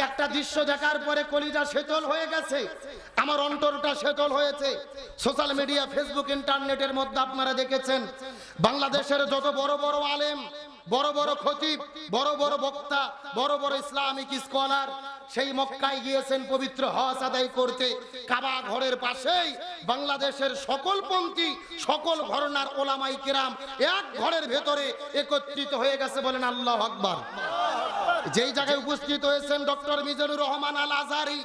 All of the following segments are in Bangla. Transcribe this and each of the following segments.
একটা দৃশ্য দেখার পরে কলিজা শীতল হয়ে গেছে। আমার অন্তরটা শীতল হয়েছে। সোশ্যাল মিডিয়া, ফেসবুক, ইন্টারনেটের মধ্যে আপনারা দেখেছেন, বাংলাদেশের যত বড় বড় আলেম, বড় বড় খতিব, বড় বড় বক্তা, বড় বড় ইসলামিক স্কলার, সেই মক্কায় গিয়েছেন পবিত্র হজ আদায় করতে। কাবা ঘরের পাশেই বাংলাদেশের সকল পন্থী, সকল ঘরনার ওলামাই কিরাম এক ঘরের ভেতরে একত্রিত হয়ে গেছে বলেন আল্লাহ আকবার। যেই জায়গায় উপস্থিত হয়েছেন ডক্টর মিজানুর রহমান আল আজারি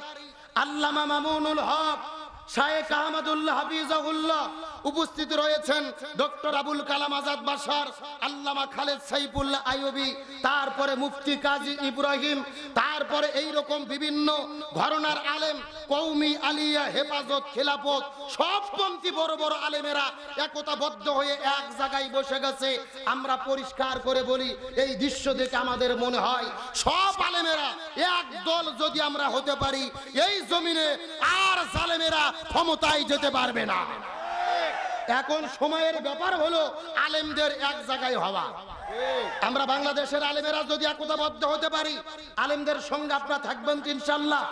আল্লামা মামুনুল হক শায়েখ আহমদুল্লাহ হাফিজাহুল্লাহ উপস্থিত রয়েছেন ডক্টর আবুল কালাম আজাদ বাসার আল্লামা খালেদ সাইফুল্লাহ আইয়ুবি, তারপরে মুফতি কাজী ইব্রাহিম, তারপরে এই রকম বিভিন্ন ঘরনার আলেম কৌমি আলিয়া, হেফাজত, খেলাফত, সব পন্থী বড় বড় আলেমেরা একতাবদ্ধ হয়ে এক জায়গায় বসে গেছে। আমরা পরিষ্কার করে বলি, এই দৃশ্য দেখে আমাদের মনে হয় সব আলেমেরা এক দল যদি আমরা হতে পারি, এই জমিনে আর জালেমেরা ক্ষমতায় যেতে পারবে না। এখন সময়ের ব্যাপার হলো আলেমদের এক জায়গায় হওয়া। আমরা বাংলাদেশের আলেমেরা যদি একতাবদ্ধ হতে পারি, আলেমদের সঙ্গে আপনারা থাকবেন ইনশাল্লাহ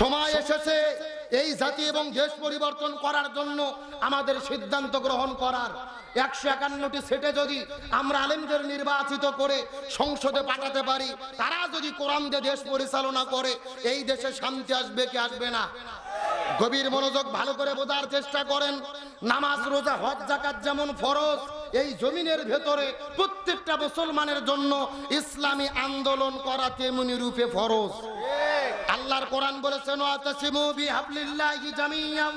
সময় এসেছে এই জাতি এবং দেশ পরিবর্তন করার জন্য আমাদের সিদ্ধান্ত গ্রহণ করার। একশো একান্নটি সেটে যদি আমরা আলেমদের নির্বাচিত করে সংসদে পাঠাতে পারি, তারা যদি কোরআন দিয়ে দেশ পরিচালনা করে, এই দেশে শান্তি আসবে কি আসবে না? গভীর মনোযোগ ভালো করে বোঝার চেষ্টা করেন। নামাজ, রোজা, হজ জাকাত যেমন ফরজ, এই জমিনের ভেতরে প্রত্যেকটা মুসলমানের জন্য ইসলামী আন্দোলন করা তেমনি রূপে ফরজ। আল্লাহর কোরআন বলেছেন ওয়াতাসিমু বিহাবলিল্লাহি জামিয়াম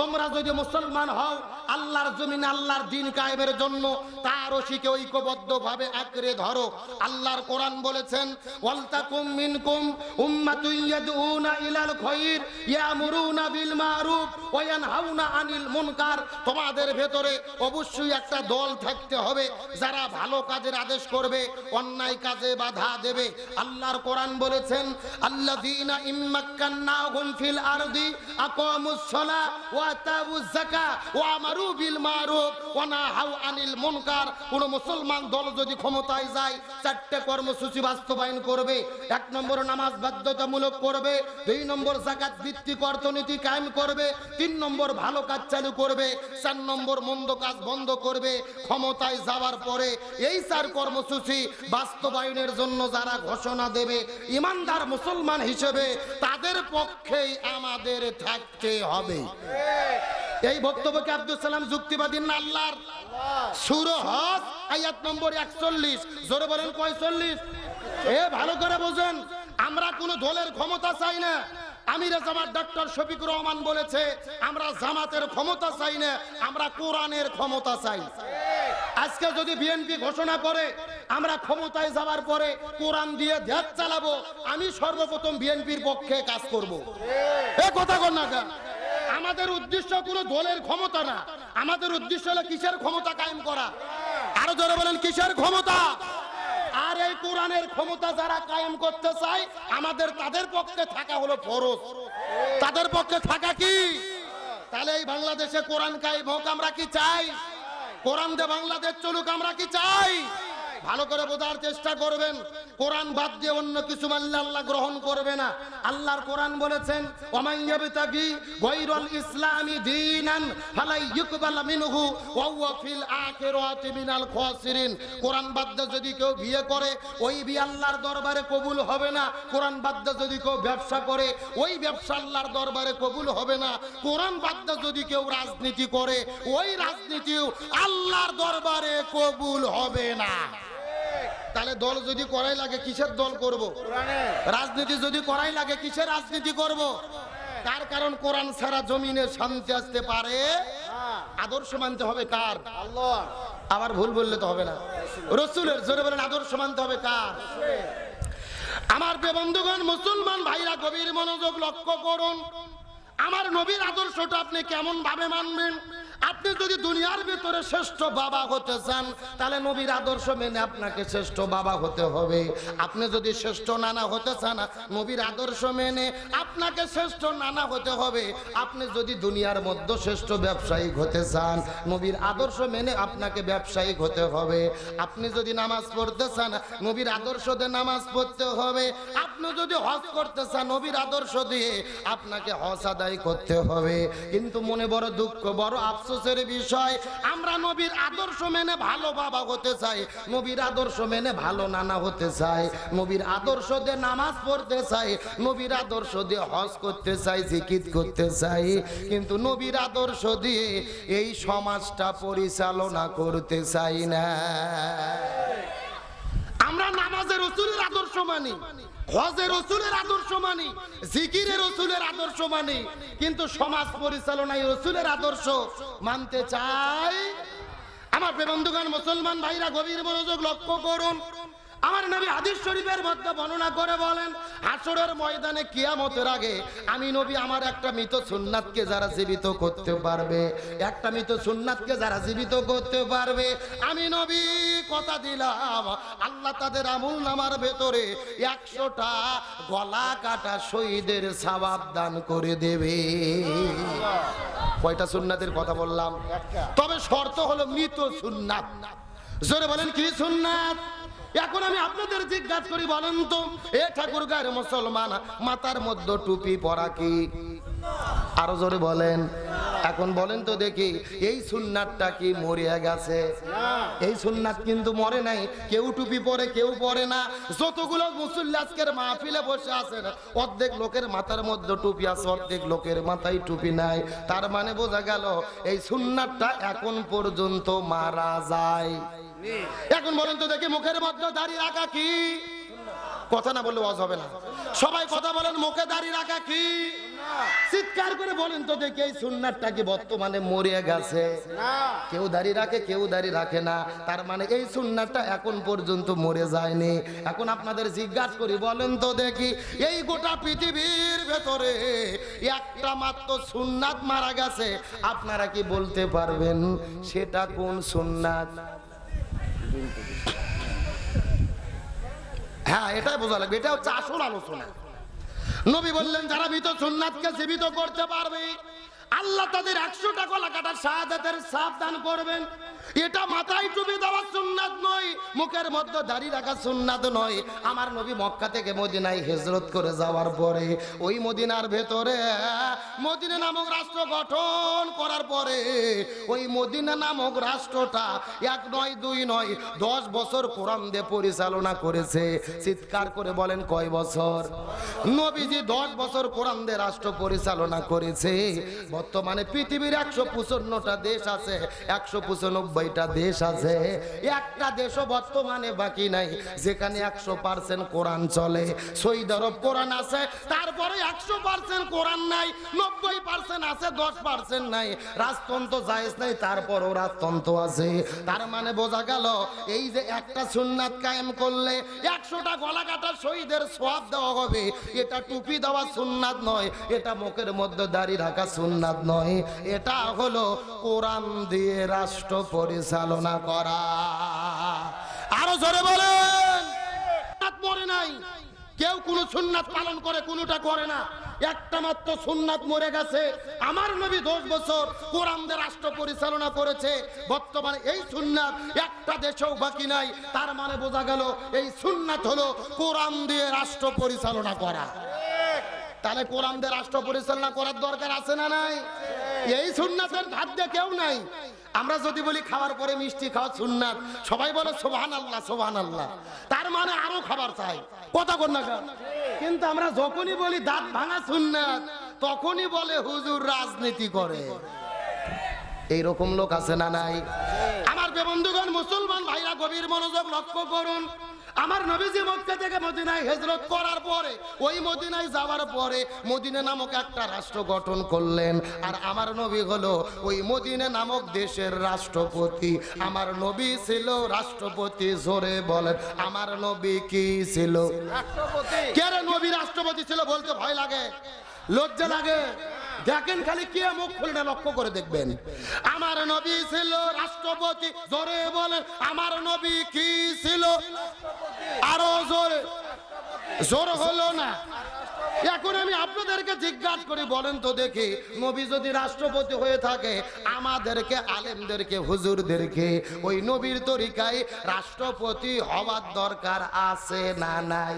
তোমরা যদি মুসলমান হও, আল্লাহর জমিন আল্লাহর দিন কায়েমের জন্য তার রশিকে ঐক্যবদ্ধভাবে আঁকড়ে ধরো। আল্লাহর কোরআন বলেছেন তোমাদের ভেতরে অবশ্যই একটা দল থাকতে হবে, যারা ভালো কাজের আদেশ করবে, অন্যায় কাজে বাধা দেবে। আল্লাহর কোরআন বলেছেন আরদি ক্ষমতায় ভালো কাজ চালু করবে, চার নম্বর মন্দ কাজ বন্ধ করবে, ক্ষমতায় যাওয়ার পরে এই চার কর্মসূচি বাস্তবায়নের জন্য যারা ঘোষণা দেবে, ইমানদার মুসলমান হিসেবে তাদের পক্ষেই আমাদের থাকতে হবে। এই বক্তব্যকে আব্দুল সালাম যুক্তিবাদী না সুর হজ আয়াত নম্বর একচল্লিশ। জোরে বলেন পঁয়তাল্লিশ এ, ভালো করে বোঝেন, আমরা কোনো দলের ক্ষমতা চাই না। আমির জামাত ডক্টর শফিক রহমান বলেছে, আমরা জামাতের ক্ষমতা চাই না, আমরা কোরআনের ক্ষমতা চাই। আজকে যদি বিএনপি ঘোষণা করে আমরা ক্ষমতায় যাওয়ার পরে কোরআন দিয়ে দেশ চালাবো, আমি সর্বপ্রথম বিএনপির পক্ষে কাজ করব। এ কথা কর না? আমাদের উদ্দেশ্য কোনো দলের ক্ষমতা না। আমাদের উদ্দেশ্য হলো কিসের ক্ষমতা কায়েম করা? আরও জোরে বলেন, কিসের ক্ষমতা? আর এই কোরআনের ক্ষমতা যারা কায়েম করতে চায়, আমাদের তাদের পক্ষে থাকা হলো ফরজ। তাদের পক্ষে থাকা কি? তাহলে এই বাংলাদেশে কোরআন কায়েম হোক, আমরা কি চাই? কোরআন দে বাংলাদেশ চলুক, আমরা কি চাই? ভালো করে বোঝার চেষ্টা করবেন। কোরআন বাদ দিয়ে অন্য কিছু মানলে আল্লাহ গ্রহণ করবে না। আল্লাহর কোরআন বলেছেন দিয়ে যদি কেউ করে, ওই ব্যবসা করে, ওই ব্যবসা আল্লাহর দরবারে কবুল হবে না। যদি কেউ রাজনীতি করে, ওই আল্লাহর দরবারে কবুল হবে না। তাহলে দল যদি করাই লাগে কিসের দল করব। রাজনীতি যদি করাই লাগে কিসের রাজনীতি করব। তার কারণ কোরআন ছাড়া জমিনে শান্তি আসতে পারে। আদর্শ মানতে হবে কার? আবার ভুল বললে তো হবে না। রসুলের জোরে বলেন আদর্শ মানতে হবে কার? আমার বন্ধুগণ মুসলমান ভাইরা গভীর মনোযোগ লক্ষ্য করুন। আমার নবীর আদর্শটা আপনি কেমন ভাবে মানবেন? আপনি যদি দুনিয়ার ভিতরে শ্রেষ্ঠ বাবা হতে চান, তাহলে নবীর আদর্শ মেনে আপনাকে শ্রেষ্ঠ বাবা হতে হবে। আপনি যদি শ্রেষ্ঠ নানা হতে চান, নবীর আদর্শ মেনে আপনাকে শ্রেষ্ঠ নানা হতে হবে। আপনি যদি দুনিয়ার মধ্যে শ্রেষ্ঠ ব্যবসায়িক হতে চান, নবীর আদর্শ মেনে আপনাকে ব্যবসায়িক হতে হবে। আপনি যদি নামাজ পড়তে চান, নবীর আদর্শ দিয়ে নামাজ পড়তে হবে। আপনি যদি হজ করতে চান, নবীর আদর্শ দিয়ে আপনাকে হজ আদায় করতে হবে। কিন্তু মনে বড় দুঃখ, বড় আফসোসের বিষয়, আমরা নবীর আদর্শ মেনে ভালো বাবা হতে চাই, নবীর আদর্শ মেনে ভালো নানা হতে চাই, নবীর আদর্শ দিয়ে নামাজ পড়তে চাই, নবীর আদর্শ দিয়ে হজ করতে চাই জিকিত করতে চাই, কিন্তু নবীর আদর্শ দিয়ে এই সমাজটা পরিচালনা করতে চাই না। আমরা নামাজের রসুলের আদর্শ মানি হজের রসুলের আদর্শ মানি জিকিরের রসুলের আদর্শ মানি কিন্তু সমাজ পরিচালনায় রসুলের আদর্শ মানতে চাই। আমার বন্ধুগণ, মুসলমান ভাইরা, গভীর মনোযোগ লক্ষ্য করুন। আমার নবী হাদিস শরীফের মধ্যে বর্ণনা করে বলেন হাসরের ময়দানে কিয়ামতের আগে আমি নবী আমার একটা মৃত সুন্নাতকে যারা জীবিত করতে পারবে একটা মৃত সুন্নাতকে যারা জীবিত করতে পারবে। আমি নবী কথা দিলাম আল্লাহ তাদের আমুল নামার ভেতরে একশোটা গলা কাটা শহীদের সবাব দান করে দেবে। কয়টা সুন্নাতের কথা বললাম? তবে শর্ত হলো মৃত সুন্নাত। জোরে বলেন কি সুন্নাত? এখন আমি আপনাদের জিজ্ঞাসা করি, বলেন তো, এ ঠাকুর গায়ের মুসলমান মাথার মধ্যে টুপি পরা কি? আরও জোরে বলেন। এখন বলেন তো দেখি, এই সুন্নাতটা কি মরিয়া গেছে? এই সুন্নাত কিন্তু মরে নাই, কেউ টুপি পরে, কেউ পরে না। যতগুলো মুসল্লি আজকের মাহফিলে বসে আছেন, অর্ধেক লোকের মাথার মধ্যে টুপি আছে, অর্ধেক লোকের মাথায় টুপি নাই। তার মানে বোঝা গেল, এই সুন্নাতটা এখন পর্যন্ত মারা যায়। এখন বলেন তো দেখি মুখের মধ্যে দাঁড়িয়ে রাখা কি? কথা না বললে ওয়াজ হবে না। সবাই কথা বলেন, মুখে দাঁড়িয়ে রাখা কি? চিৎকার করে বলেন তো দেখি এই সুন্নাতটা কি বর্তমানে মরিয়া গেছে? কেউ দাঁড়িয়ে রাখে, কেউ দাঁড়িয়ে রাখে না। তার মানে এই সুন্নাতটা এখন পর্যন্ত মরে যায়নি। এখন আপনাদের জিজ্ঞাসা করি, বলেন তো দেখি, এই গোটা পৃথিবীর ভেতরে একটা মাত্র সুন্নাত মারা গেছে, আপনারা কি বলতে পারবেন? সেটা কোন সুন্নাত? হ্যাঁ এটাই বোঝা লাগবে। এটা হচ্ছে আসল আলোচনা। নবী বললেন, যারা মৃত সোননাথকে জীবিত করতে পারবে, আল্লাহ তাদের একশো টাকা লাগাটার শাহাদাতের সাবধান করবেন। এটা মাথায় টুপি দেওয়া সুন্নাত নয়, মুখের মধ্যে দাড়ি রাখা সুন্নাত নয়। আমার নবী মক্কা থেকে মদিনায় হিজরত করে যাওয়ার পরে ওই মদিনার ভেতরে মদিনা নামক রাষ্ট্র গঠন করার পরে ওই মদিনা নামক রাষ্ট্রটা এক নয়, দুই নয়, দশ বছর কোরআন দিয়ে পরিচালনা করেছে। চিৎকার করে বলেন, কয় বছর? নবীজি দশ বছর কোরআন দিয়ে রাষ্ট্র পরিচালনা করেছে। বর্তমানে পৃথিবীর একশো পঁচান্নটা দেশ আছে, একশো পঁচানব্বইটা দেশ আছে, একটা দেশও বর্তমানে বাকি নাই, যেখানে একশো পার্সেন্ট কোরআন চলে। সৌদি আরব কোরআন আছে, তারপরে একশো পার্সেন্ট কোরআন নাই, নব্বই পার্সেন্ট আছে, দশ পার্সেন্ট নাই। রাজতন্ত্র জায়েজ নাই, তারপরও রাজতন্ত্র আছে। তার মানে বোঝা গেল, এই যে একটা সুন্নাত কায়েম করলে একশোটা গলা কাটা শহীদের সব দেওয়া হবে, এটা টুপি দেওয়া সুন্নাত নয়, এটা মুখের মধ্যে দাঁড়িয়ে রাখা সুন্নাত নয়। এটা হলো কোরআন দিয়ে রাষ্ট্র পরিচালনা করা। আরও জোরে বলেন। মরে নাই। কেউ কোন সুন্নাত পালন করে, কোনটা করে না। একটা মাত্র সুন্নাত মরে গেছে। আমার নবী দশ বছর কোরআন দিয়ে রাষ্ট্র পরিচালনা করেছে। বর্তমানে এই সুন্নাত একটা দেশেও বাকি নাই। তার মানে বোঝা গেল এই সুন্নাত হলো কোরআন দিয়ে রাষ্ট্র পরিচালনা করা। তাহলে কোরআন দিয়ে রাষ্ট্র পরিচালনা করার দরকার আছে না নাই? এই সুন্নাতের খাদ্যে কেউ নাই। আমরা যদি বলি খাওয়ার পরে মিষ্টি খাওয়া সুন্নাত, সবাই বলে সোহান আল্লাহ সোহান আল্লাহ তার মানে আরও খাবার চাই। কথা কন্যা কিন্তু আমরা যখনই বলি দাঁত ভাঙা সুন্নাত, তখনই বলে হুজুর রাজনীতি করে। এইরকম লোক আছে না নাই? আমার বন্ধুগণ, মুসলমান ভাইরা গভীর মনোযোগ লক্ষ্য করুন। আমার নবীজি মক্কা থেকে মদিনায় হেজরত করার পরে ওই মদিনায় যাওয়ার পরে মদিনা নামক একটা রাষ্ট্র গঠন করলেন। আর আমার নবী হলো ওই মদিনা নামক দেশের রাষ্ট্রপতি। আমার নবী ছিল রাষ্ট্রপতি জোরে বলেন। আমার নবী কি ছিল? কে রে নবী রাষ্ট্রপতি ছিল বলতে ভয় লাগে? লজ্জা লাগে? দেখেন খালি কে মুখ খুলে লক্ষ্য করে দেখবেন। আমার নবী ছিল রাষ্ট্রপতি, জোরে বলেন, আমার নবী কি ছিল? আরও জোরে। জোর হলো না। এখন আমি আপনাদেরকে জিজ্ঞাসা করি, বলেন তো দেখি, নবী যদি রাষ্ট্রপতি হয়ে থাকে, আমাদেরকে, আলেমদেরকে, হুজুরদেরকে, ওই নবীর তরিকায় রাষ্ট্রপতি হওয়ার দরকার আছে না নাই?